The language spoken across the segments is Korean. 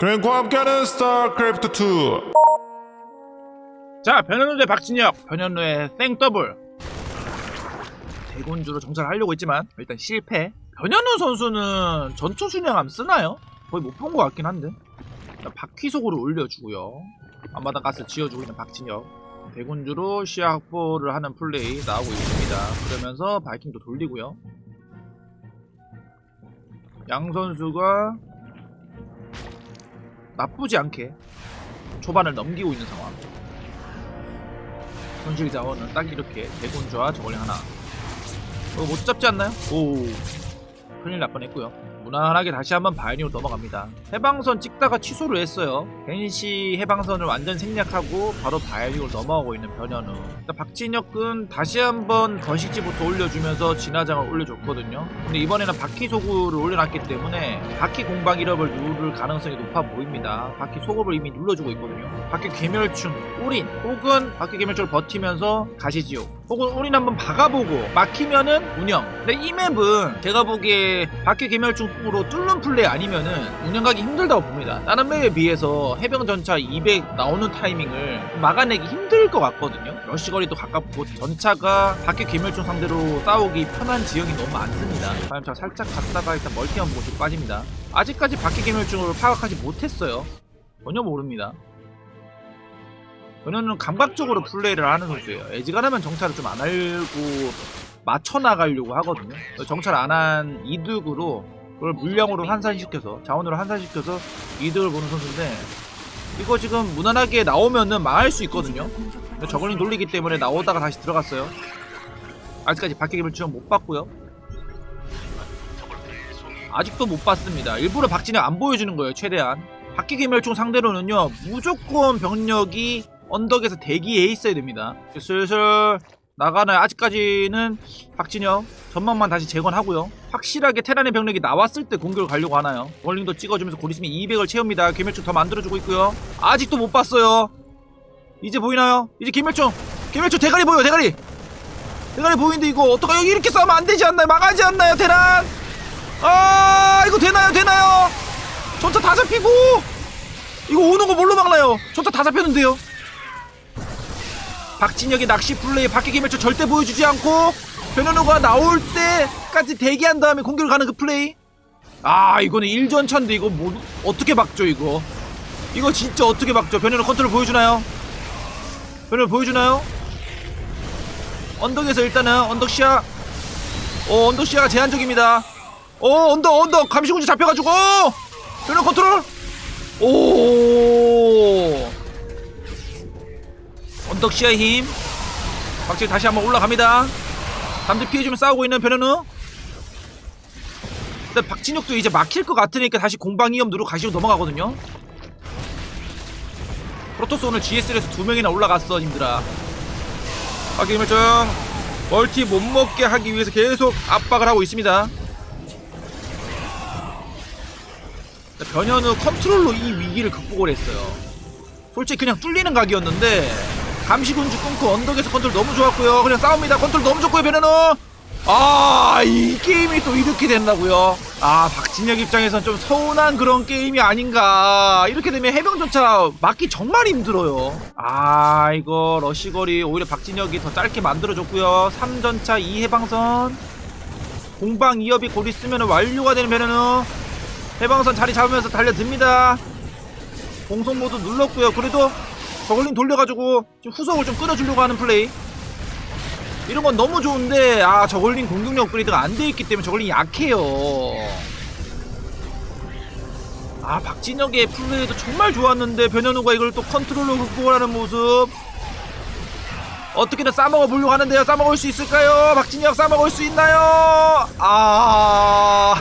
그랭과 함께하는 스타크래프트 2 자 변현우 대 박진혁. 변현우의 생더블. 대군주로 정찰을 하려고 했지만 일단 실패. 변현우 선수는 전투 순양함 쓰나요? 거의 못 본 것 같긴 한데. 바퀴속으로 올려주고요. 앞마당 가스 지어주고 있는 박진혁. 대군주로 시야 확보를 하는 플레이 나오고 있습니다. 그러면서 바이킹도 돌리고요. 양 선수가 나쁘지 않게 초반을 넘기고 있는 상황. 손실 자원은 딱 이렇게 대군주와 저걸링 하나. 어, 못 잡지 않나요? 오. 큰일 날 뻔했고요 무난하게 다시 한번 바이니로 넘어갑니다. 해방선 찍다가 취소를 했어요. 벤시 해방선을 완전 생략하고 바로 바이니로 넘어가고 있는 변현우. 일단 박진혁은 다시 한번 건식지부터 올려주면서 진화장을 올려줬거든요. 근데 이번에는 바퀴 소구를 올려놨기 때문에 바퀴 공방 1업을 누를 가능성이 높아 보입니다. 바퀴 소급을 이미 눌러주고 있거든요. 바퀴 괴멸충 올인 혹은 바퀴 괴멸충을 버티면서 가시지옥 혹은 올인 한번 박아보고 막히면은 운영. 근데 이 맵은 제가 보기에 바퀴 괴멸충 으로 뚫는 플레이 아니면은 운영하기 힘들다고 봅니다. 다른 맵에 비해서 해병 전차 200 나오는 타이밍을 막아내기 힘들 것 같거든요. 러시 거리도 가깝고 전차가 바퀴 괴멸충 상대로 싸우기 편한 지형이 너무 많습니다. 과연 살짝 갔다가 일단 멀티한 곳으로 빠집니다. 아직까지 바퀴 괴멸충을 파악하지 못했어요. 전혀 모릅니다. 변현우는 감각적으로 플레이를 하는 선수예요. 애지간하면 정찰을 좀안 알고 맞춰 나가려고 하거든요. 정찰 안 한 이득으로 그걸 물량으로 환산시켜서 자원으로 환산시켜서 이득을 보는 선수인데 이거 지금 무난하게 나오면은 망할 수 있거든요. 저걸링 돌리기 때문에 나오다가 다시 들어갔어요. 아직까지 바뀌기를 지금 못 봤고요. 아직도 못 봤습니다. 일부러 박진영 안 보여주는 거예요, 최대한. 바퀴 개멸총 상대로는요, 무조건 병력이 언덕에서 대기해 있어야 됩니다. 슬슬 나가나요? 아직까지는 박진영 전망만 다시 재건하고요. 확실하게 테란의 병력이 나왔을 때 공격을 가려고 하나요? 월링도 찍어주면서 곧 있으면 200을 채웁니다. 개멸총 더 만들어주고 있고요. 아직도 못 봤어요. 이제 보이나요? 이제 개멸총, 개멸총 대가리 보여, 대가리. 대가리 보이는데 이거 어떡하 여기 이렇게 싸우면 안 되지 않나요? 망하지 않나요, 테란? 아, 이거 되나요, 되나요? 전차 다 잡히고 이거 오는 거 뭘로 막나요? 전차 다 잡혔는데요. 박진혁의 낚시 플레이 바퀴 개멸초 절대 보여주지 않고 변현우가 나올 때까지 대기한 다음에 공격을 가는 그 플레이? 아 이거는 일전차인데 이거 뭐 어떻게 막죠 이거? 이거 진짜 어떻게 막죠? 변현우 컨트롤 보여주나요? 변현우 보여주나요? 언덕에서 일단은 언덕 시야. 어 언덕 시야가 제한적입니다. 어 언덕 언덕! 감시군주 잡혀가지고! 변현우 컨트롤! 오 언덕 시야의 힘. 박질 다시 한번 올라갑니다. 남들 피해주면 싸우고 있는 변현우. 근데 박진혁도 이제 막힐 것 같으니까 다시 공방 위험 누르고 가시로 넘어가거든요. 프로토스 오늘 GS에서 두 명이나 올라갔어 님들아. 박기 김일정. 멀티 못 먹게 하기 위해서 계속 압박을 하고 있습니다. 변현우 컨트롤로 이 위기를 극복을 했어요. 솔직히 그냥 뚫리는 각이었는데 감시군주 끊고 언덕에서 컨트롤 너무 좋았고요. 그냥 싸웁니다. 컨트롤 너무 좋고요 변현우 아이 게임이 또 이렇게 된다고요? 아 박진혁 입장에선 좀 서운한 그런 게임이 아닌가. 이렇게 되면 해병전차 막기 정말 힘들어요. 아 이거 러시거리 오히려 박진혁이 더 짧게 만들어줬고요. 3전차 2해방선. 공방 2업이 곧 있으면 완료가 되는 변현우 해방선 자리 잡으면서 달려듭니다. 공속 모드 눌렀고요. 그래도 저글링 돌려가지고 지금 후속을 좀 끌어주려고 하는 플레이. 이런 건 너무 좋은데 아 저글링 공격력 업그레이드가 안 돼 있기 때문에 저글링이 약해요. 아 박진혁의 플레이도 정말 좋았는데 변현우가 이걸 또 컨트롤로 극복을 하는 모습. 어떻게든 싸먹어 보려고 하는데요. 싸먹을 수 있을까요? 박진혁 싸먹을 수 있나요? 아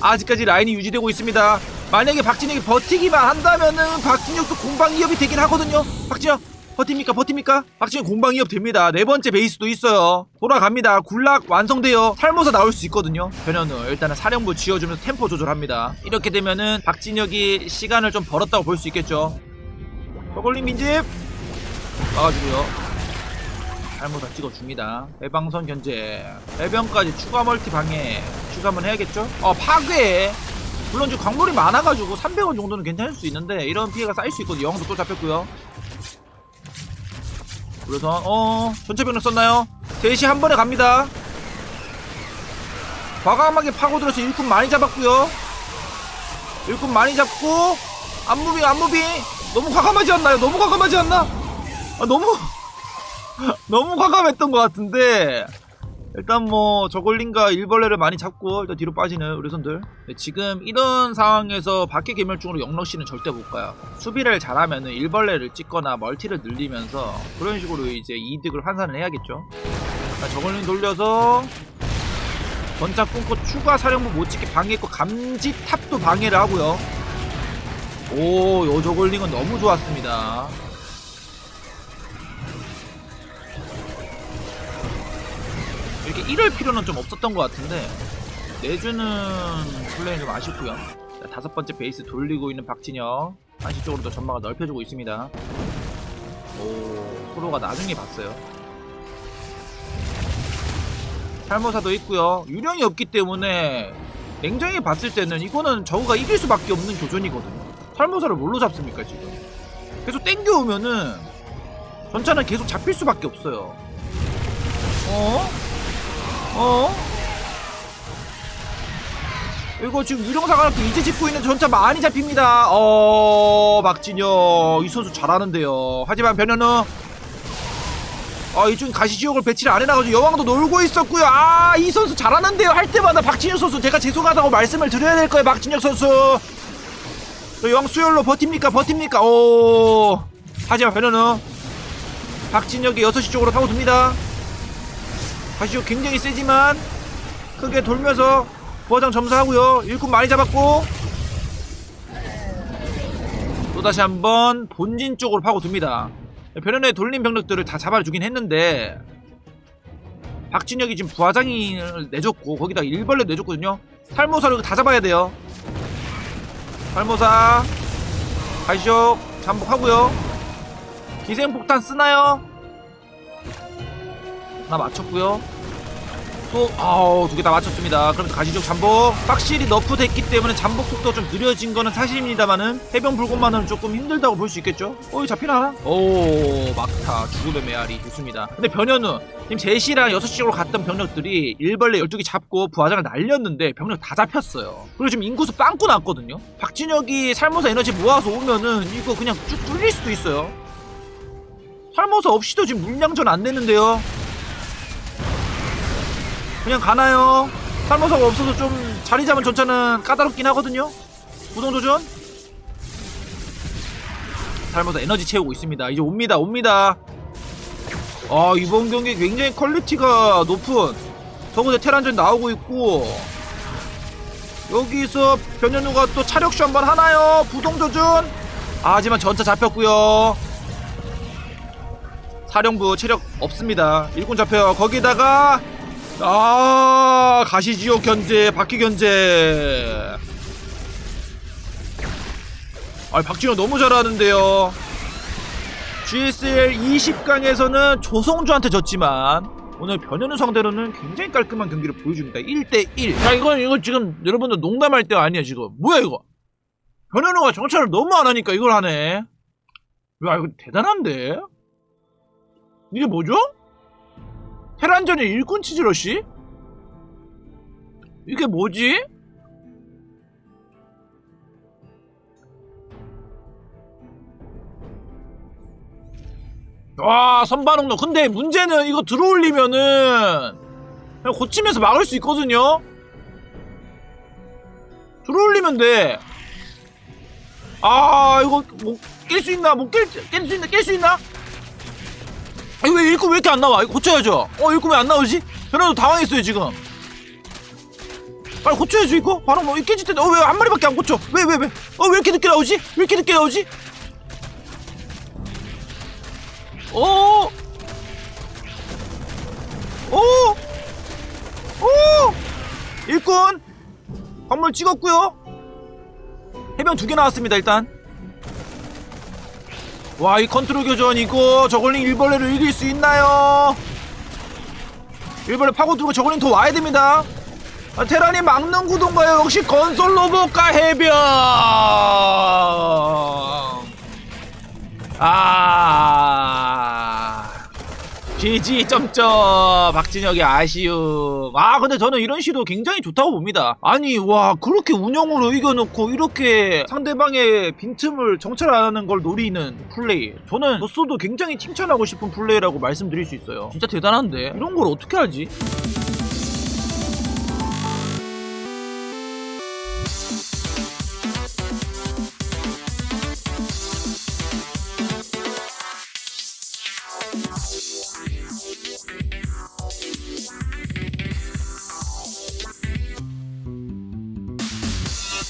아직까지 라인이 유지되고 있습니다 만약에 박진혁이 버티기만 한다면은 박진혁도 공방 2업이 되긴 하거든요. 박진혁 버팁니까? 버팁니까? 박진혁 공방 2업 됩니다. 네 번째 베이스도 있어요. 돌아갑니다. 굴락 완성돼요. 탈모사 나올 수 있거든요. 변현우 일단은 사령부 지어주면서 템포 조절합니다. 이렇게 되면은 박진혁이 시간을 좀 벌었다고 볼 수 있겠죠. 저걸림 민집! 막아주고요. 탈모사 찍어줍니다. 해방선 견제. 해병까지 추가 멀티 방해. 추가 한번 해야겠죠? 어 파괴 물론 지금 광물이 많아가지고 300원 정도는 괜찮을 수 있는데 이런 피해가 쌓일 수 있거든요 여왕도 또 잡혔고요 그래서 어 전체 병력 썼나요? 셋이 한 번에 갑니다 과감하게 파고들어서 일꾼 많이 잡았고요 일꾼 많이 잡고 안무빙 안무빙 너무 과감하지 않나요? 너무 과감하지 않나? 아, 너무 너무 과감했던 것 같은데 일단 뭐 저걸링과 일벌레를 많이 잡고 일단 뒤로 빠지는 우리 손들. 네, 지금 이런 상황에서 밖에 개멸중으로 영러시는 절대 못 가요. 수비를 잘하면은 일벌레를 찍거나 멀티를 늘리면서 그런 식으로 이제 이득을 환산을 해야겠죠. 자, 저걸링 돌려서 전차 끊고 추가 사령부 못 찍게 방해했고 감지 탑도 방해를 하고요. 오, 요 저글링은 너무 좋았습니다. 이렇게 이럴 필요는 좀 없었던 것 같은데 내주는 플레이는 좀 아쉽고요. 자, 다섯 번째 베이스 돌리고 있는 박진영 한시 쪽으로도 전망을 넓혀주고 있습니다. 오, 서로가 나중에 봤어요. 탈모사도 있고요. 유령이 없기 때문에 냉정히 봤을 때는 이거는 저우가 이길 수밖에 없는 교전이거든요. 탈모사를 뭘로 잡습니까 지금? 계속 땡겨오면은 전차는 계속 잡힐 수밖에 없어요. 어? 어? 이거 지금 유령사가 이제 짓고 있는 전차 많이 잡힙니다. 어, 박진영 이 선수 잘하는데요. 하지만 변현우 아 이쪽 가시지옥을 배치를 안 해놔가지고 여왕도 놀고 있었고요. 아 이 선수 잘하는데요. 할 때마다 박진영 선수 제가 죄송하다고 말씀을 드려야 될 거예요. 박진영 선수. 저 여왕 수혈로 버팁니까? 버팁니까? 오. 하지만 변현우 박진혁이 6시 쪽으로 파고듭니다. 가시지옥 굉장히 세지만 크게 돌면서 부하장 점사하고요. 일꾼 많이 잡았고 또다시 한번 본진 쪽으로 파고듭니다. 변현우의 돌린 병력들을 다 잡아주긴 했는데 박진혁이 지금 부하장을 내줬고 거기다 일벌레 내줬거든요. 살모사를 다 잡아야 돼요. 살모사 가시죠. 잠복하고요. 기생폭탄 쓰나요? 하나 맞췄고요. 또 아우 두 개 다 맞췄습니다. 그럼 가시죠 잠복. 확실히 너프 됐기 때문에 잠복 속도 좀 느려진 거는 사실입니다만은 해병 불꽃만은 조금 힘들다고 볼 수 있겠죠. 어이 잡히나? 오 막타 죽음의 메아리 좋습니다. 근데 변현우 지금 3시랑 6시 쪽으로 갔던 병력들이 일벌레 12개 잡고 부하장을 날렸는데 병력 다 잡혔어요. 그리고 지금 인구수 빵꾸 났거든요. 박진혁이 살모사 에너지 모아서 오면은 이거 그냥 쭉 뚫릴 수도 있어요. 살모사 없이도 지금 물량전 안 되는데요. 그냥 가나요? 살모사가 없어서 좀 자리 잡은 전차는 까다롭긴 하거든요. 우동도전. 살모사 에너지 채우고 있습니다. 이제 옵니다, 옵니다. 아 이번 경기 굉장히 퀄리티가 높은 저곳에 테란전 나오고 있고 여기서 변현우가 또 차력쇼 한번 하나요? 부동조준. 아, 하지만 전차 잡혔고요. 사령부 체력 없습니다. 일꾼 잡혀요. 거기다가 아 가시지옥 견제. 바퀴 견제. 아 박진호 너무 잘하는데요. GSL 20강에서는 조성주한테 졌지만 오늘 변현우 상대로는 굉장히 깔끔한 경기를 보여줍니다. 1대1 자 이건 이거 지금 여러분들 농담할 때 아니야 지금. 뭐야 이거? 변현우가 정찰을 너무 안 하니까 이걸 하네. 야 이거 대단한데? 이게 뭐죠? 테란전의 일꾼 치즈러시? 이게 뭐지? 와 선반응로. 근데 문제는 이거 들어올리면은 그냥 고치면서 막을 수 있거든요? 들어올리면 돼 아 이거 뭐 깰 수 있나? 못 깰 깰 수 있나? 깰 수 있나 아, 이거 왜 일꾼 왜 이렇게 안 나와? 이거 고쳐야죠. 어, 일꾼 왜 안 나오지? 변화도 당황했어요, 지금. 빨리 고쳐야죠, 이거? 바로 뭐, 깨질 텐데. 어, 왜 한 마리밖에 안 고쳐? 왜, 왜, 왜? 어, 왜 이렇게 늦게 나오지? 왜 이렇게 늦게 나오지? 어? 어? 어? 일꾼! 건물 찍었고요 해병 두 개 나왔습니다, 일단. 와, 이 컨트롤 교전 이거 저걸링 일벌레를 이길 수 있나요? 일벌레 파고들고 저걸링 더 와야 됩니다. 아, 테란이 막는 구도인가요? 역시 건설 로봇과 해병. 아. GG 점점 박진혁의 아쉬움. 아 근데 저는 이런 시도 굉장히 좋다고 봅니다. 아니 와 그렇게 운영으로 이겨놓고 이렇게 상대방의 빈틈을 정찰하는 걸 노리는 플레이. 저는 로스도 굉장히 칭찬하고 싶은 플레이라고 말씀드릴 수 있어요. 진짜 대단한데? 이런 걸 어떻게 하지?